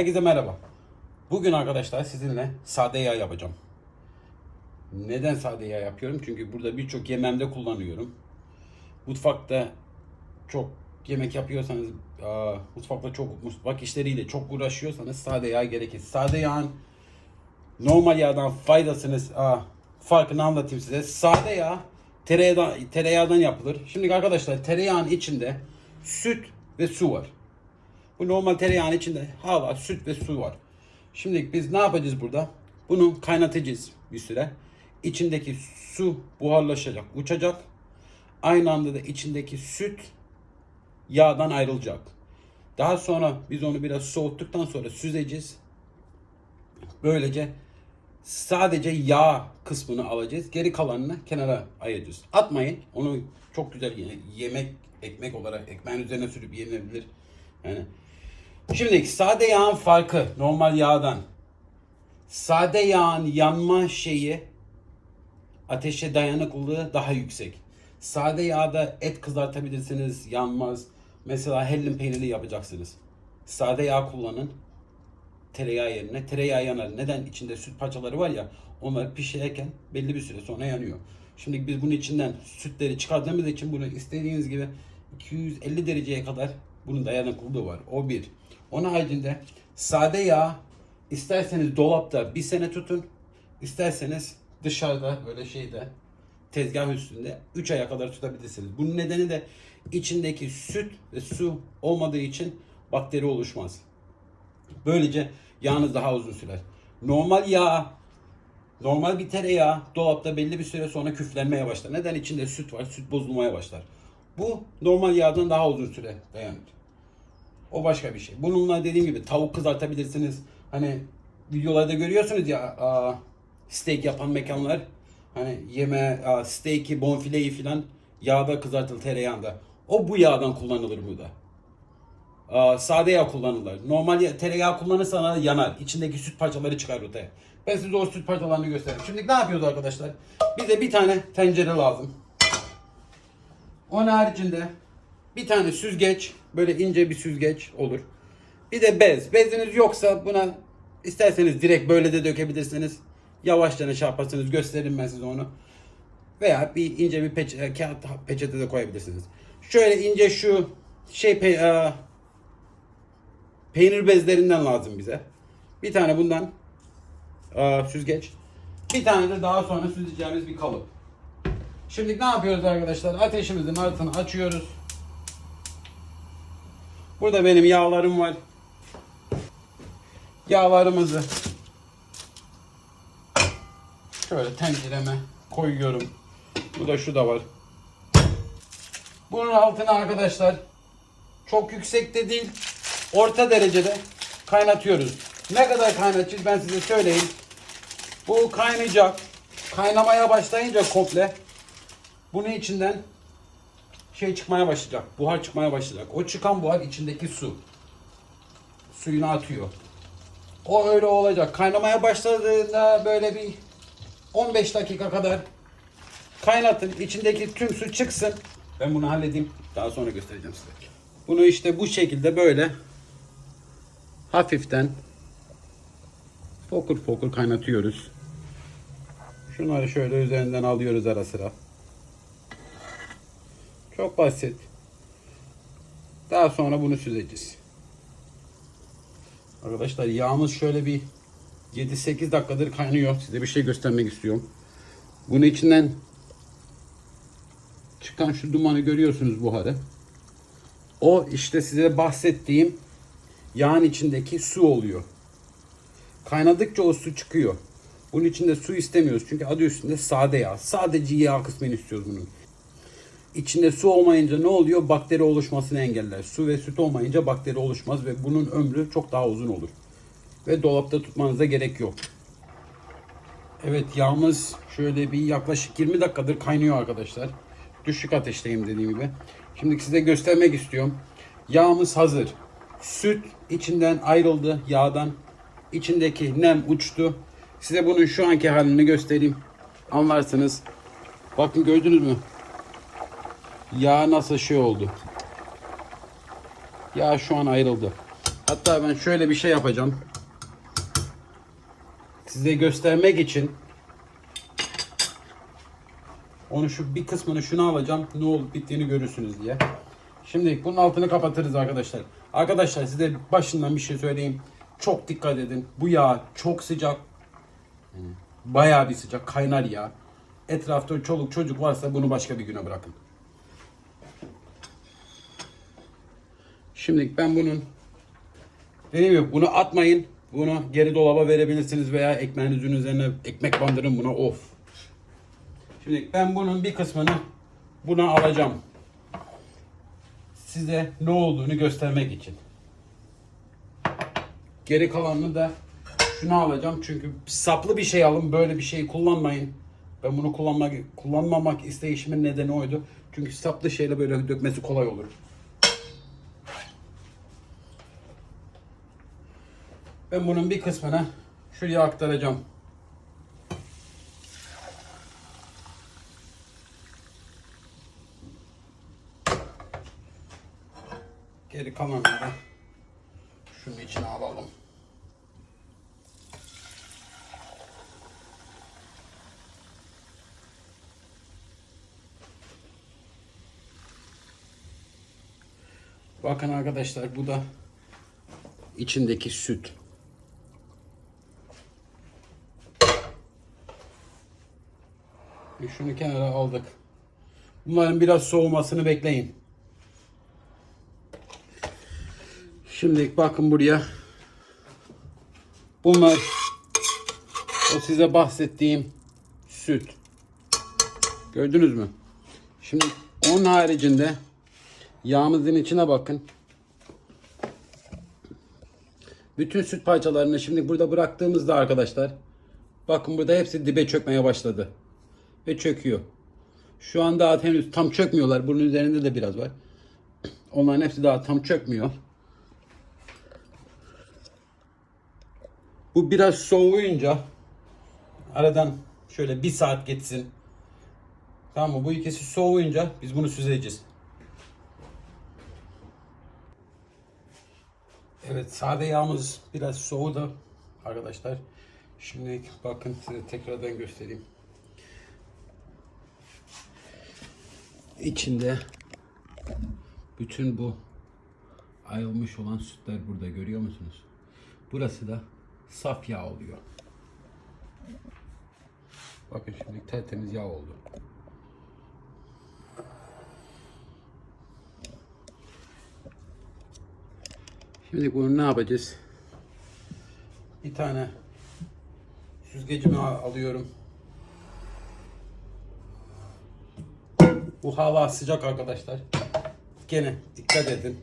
Herkese merhaba. Bugün arkadaşlar sizinle sade yağ yapacağım. Neden sade yağ yapıyorum? Çünkü burada birçok yememde kullanıyorum. Mutfakta çok yemek yapıyorsanız, mutfakta çok mutfak işleriyle çok uğraşıyorsanız sade yağ gerekir. Sade yağın normal yağdan faydasını, farkını anlatayım size. Sade yağ tereyağdan, tereyağdan yapılır. Şimdi arkadaşlar tereyağın içinde süt ve su var. Bu normal tereyağın içinde hava, süt ve su var. Şimdi biz ne yapacağız burada? Bunu kaynatacağız bir süre. İçindeki su buharlaşacak, uçacak. Aynı anda da içindeki süt yağdan ayrılacak. Daha sonra biz onu biraz soğuttuktan sonra süzeceğiz. Böylece sadece yağ kısmını alacağız. Geri kalanını kenara ayıracağız. Atmayın. Onu çok güzel ye- yemek, ekmek olarak ekmeğin üzerine sürüp yenilebilir. Yani Şimdi sade yağın farkı normal yağdan. Sade yağın yanma şeyi ateşe dayanıklılığı daha yüksek. Sade yağda et kızartabilirsiniz, yanmaz. Mesela hellim peynirli yapacaksınız. Sade yağ kullanın. Tereyağı yerine. Tereyağı yanar. Neden? İçinde süt parçaları var ya. Onlar pişerken belli bir süre sonra yanıyor. Şimdi biz bunun içinden sütleri çıkardığımız için bunu istediğiniz gibi 250 dereceye kadar bunun dayanıklılığı var. O bir. Onun haricinde sade yağ isterseniz dolapta bir sene tutun. isterseniz dışarıda böyle şeyde tezgah üstünde 3 aya kadar tutabilirsiniz. Bunun nedeni de içindeki süt ve su olmadığı için bakteri oluşmaz. Böylece yağınız daha uzun sürer. Normal yağ, normal bir tereyağı dolapta belli bir süre sonra küflenmeye başlar. Neden? İçinde süt var, süt bozulmaya başlar. Bu normal yağdan daha uzun süre dayanır. O başka bir şey. Bununla dediğim gibi tavuk kızartabilirsiniz. Hani videolarda görüyorsunuz ya aa, steak yapan mekanlar. Hani yeme aa, steak'i, bonfileyi filan yağda kızartılır tereyağında. O bu yağdan kullanılır burada. Aa, sade yağ kullanırlar. Normal ya- tereyağı kullanırsanız yanar. İçindeki süt parçaları çıkar ortaya. Ben size o süt parçalarını göstereyim. Şimdi ne yapıyoruz arkadaşlar? Bize bir tane tencere lazım. Onun haricinde bir tane süzgeç, böyle ince bir süzgeç olur. Bir de bez. Beziniz yoksa buna isterseniz direkt böyle de dökebilirsiniz. Yavaşça şey yaparsınız gösteririm ben size onu. Veya bir ince bir peçe, kağıt peçete de koyabilirsiniz. Şöyle ince şu şey pe, e, peynir bezlerinden lazım bize. Bir tane bundan e, süzgeç. Bir tane de daha sonra süzeceğimiz bir kalıp. Şimdi ne yapıyoruz arkadaşlar? Ateşimizin altını açıyoruz. Burada benim yağlarım var. Yağlarımızı şöyle tencereme koyuyorum. Bu da şu da var. Bunun altına arkadaşlar çok yüksekte değil, orta derecede kaynatıyoruz. Ne kadar kaynatacağız ben size söyleyeyim. Bu kaynayacak. Kaynamaya başlayınca komple bunun içinden şey çıkmaya başlayacak. Buhar çıkmaya başlayacak. O çıkan buhar içindeki su. Suyunu atıyor. O öyle olacak. Kaynamaya başladığında böyle bir 15 dakika kadar kaynatın. İçindeki tüm su çıksın. Ben bunu halledeyim. Daha sonra göstereceğim size. Bunu işte bu şekilde böyle hafiften fokur fokur kaynatıyoruz. Şunları şöyle üzerinden alıyoruz ara sıra. Çok basit. Daha sonra bunu süzeceğiz. Arkadaşlar yağımız şöyle bir 7-8 dakikadır kaynıyor. Size bir şey göstermek istiyorum. Bunun içinden çıkan şu dumanı görüyorsunuz buharı. O işte size bahsettiğim yağın içindeki su oluyor. Kaynadıkça o su çıkıyor. Bunun içinde su istemiyoruz. Çünkü adı üstünde sade yağ. Sadece yağ kısmını istiyoruz bunun. İçinde su olmayınca ne oluyor? Bakteri oluşmasını engeller. Su ve süt olmayınca bakteri oluşmaz ve bunun ömrü çok daha uzun olur. Ve dolapta tutmanıza gerek yok. Evet yağımız şöyle bir yaklaşık 20 dakikadır kaynıyor arkadaşlar. Düşük ateşteyim dediğim gibi. Şimdi size göstermek istiyorum. Yağımız hazır. Süt içinden ayrıldı yağdan. İçindeki nem uçtu. Size bunun şu anki halini göstereyim. Anlarsınız. Bakın gördünüz mü? Yağ nasıl şey oldu. Yağ şu an ayrıldı. Hatta ben şöyle bir şey yapacağım. Size göstermek için onu şu bir kısmını şuna alacağım. Ne olup bittiğini görürsünüz diye. Şimdi bunun altını kapatırız arkadaşlar. Arkadaşlar size başından bir şey söyleyeyim. Çok dikkat edin. Bu yağ çok sıcak. Bayağı bir sıcak. Kaynar yağ. Etrafta çoluk çocuk varsa bunu başka bir güne bırakın. Şimdi ben bunun dediğim gibi bunu atmayın. Bunu geri dolaba verebilirsiniz veya ekmeğinizin üzerine ekmek bandırın buna of. Şimdi ben bunun bir kısmını buna alacağım. Size ne olduğunu göstermek için. Geri kalanını da şunu alacağım çünkü saplı bir şey alın böyle bir şeyi kullanmayın. Ben bunu kullanmak kullanmamak isteyişimin nedeni oydu. Çünkü saplı şeyle böyle dökmesi kolay olur. Ben bunun bir kısmını şuraya aktaracağım. Geri kalanını da şunun içine alalım. Bakın arkadaşlar bu da içindeki süt. Şunu kenara aldık. Bunların biraz soğumasını bekleyin. Şimdi bakın buraya. Bunlar o size bahsettiğim süt. Gördünüz mü? Şimdi onun haricinde yağımızın içine bakın. Bütün süt parçalarını şimdi burada bıraktığımızda arkadaşlar bakın burada hepsi dibe çökmeye başladı. Ve çöküyor. Şu an daha henüz tam çökmüyorlar. Bunun üzerinde de biraz var. Onların hepsi daha tam çökmüyor. Bu biraz soğuyunca aradan şöyle bir saat geçsin. Tamam mı? Bu ikisi soğuyunca biz bunu süzeceğiz. Evet sade yağımız biraz soğudu arkadaşlar. Şimdi bakın size tekrardan göstereyim. İçinde bütün bu ayrılmış olan sütler burada görüyor musunuz? Burası da saf yağ oluyor. Bakın şimdi tertemiz yağ oldu. Şimdi bunu ne yapacağız? Bir tane süzgecimi al- alıyorum. Bu hava sıcak arkadaşlar. Gene dikkat edin.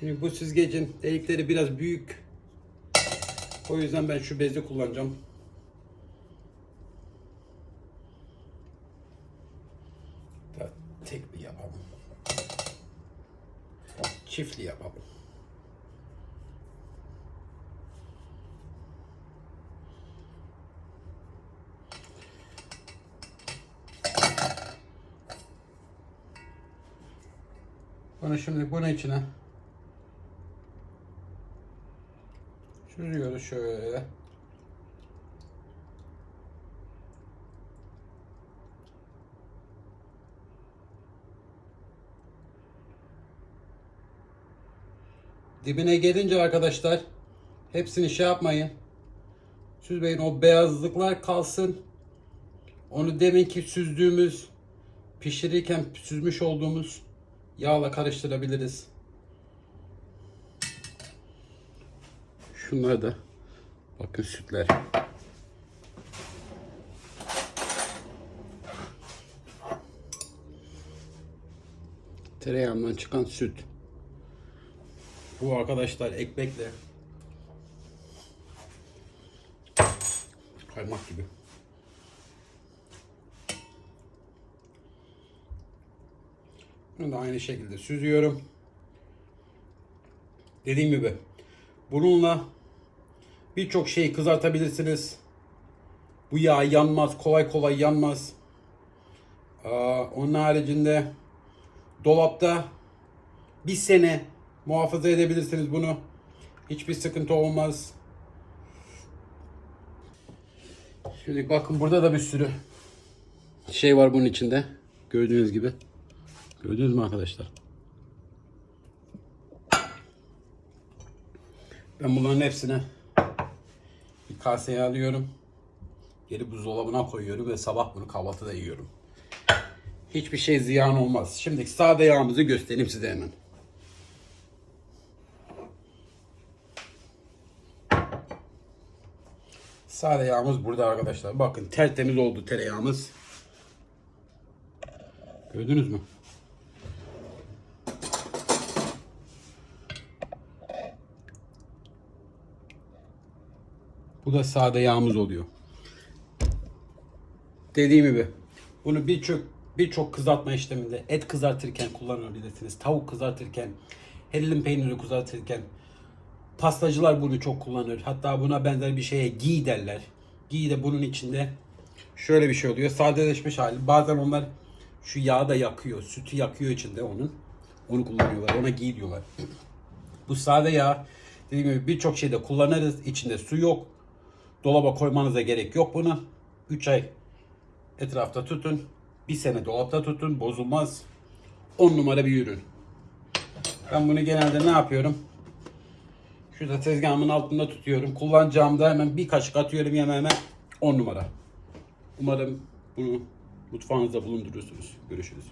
Şimdi bu süzgecin delikleri biraz büyük. O yüzden ben şu bezi kullanacağım. Da tekli yapalım. Çiftli yapalım. Bunu şimdi bunun içine sürüyoruz şöyle. Dibine gelince arkadaşlar hepsini şey yapmayın. Süzmeyin o beyazlıklar kalsın. Onu deminki süzdüğümüz pişirirken süzmüş olduğumuz yağla karıştırabiliriz. Şunlar da bakın sütler. Tereyağından çıkan süt. Bu arkadaşlar ekmekle kaymak gibi. Da aynı şekilde süzüyorum. Dediğim gibi bununla birçok şeyi kızartabilirsiniz. Bu yağ yanmaz, kolay kolay yanmaz. Aa, onun haricinde dolapta bir sene muhafaza edebilirsiniz bunu. Hiçbir sıkıntı olmaz. Şimdi bakın burada da bir sürü şey var bunun içinde. Gördüğünüz gibi. Gördünüz mü arkadaşlar? Ben bunların hepsini bir kaseye alıyorum. Geri buzdolabına koyuyorum ve sabah bunu kahvaltıda yiyorum. Hiçbir şey ziyan olmaz. Şimdi sade yağımızı göstereyim size hemen. Sade yağımız burada arkadaşlar. Bakın tertemiz oldu tereyağımız. Gördünüz mü? Bu da sade yağımız oluyor. Dediğim gibi bunu birçok birçok kızartma işleminde et kızartırken kullanabilirsiniz. Tavuk kızartırken, hellim peyniri kızartırken pastacılar bunu çok kullanır. Hatta buna benzer bir şeye giy derler. Giy de bunun içinde şöyle bir şey oluyor. Sadeleşmiş hali. Bazen onlar şu yağı da yakıyor. Sütü yakıyor içinde onun. Onu kullanıyorlar. Ona giy diyorlar. Bu sade yağ dediğim gibi birçok şeyde kullanırız. İçinde su yok. Dolaba koymanıza gerek yok bunu. 3 ay etrafta tutun. Bir sene dolapta tutun. Bozulmaz. 10 numara bir ürün. Ben bunu genelde ne yapıyorum? Şurada tezgahımın altında tutuyorum. Kullanacağımda hemen bir kaşık atıyorum yemeğime. 10 numara. Umarım bunu mutfağınızda bulundurursunuz. Görüşürüz.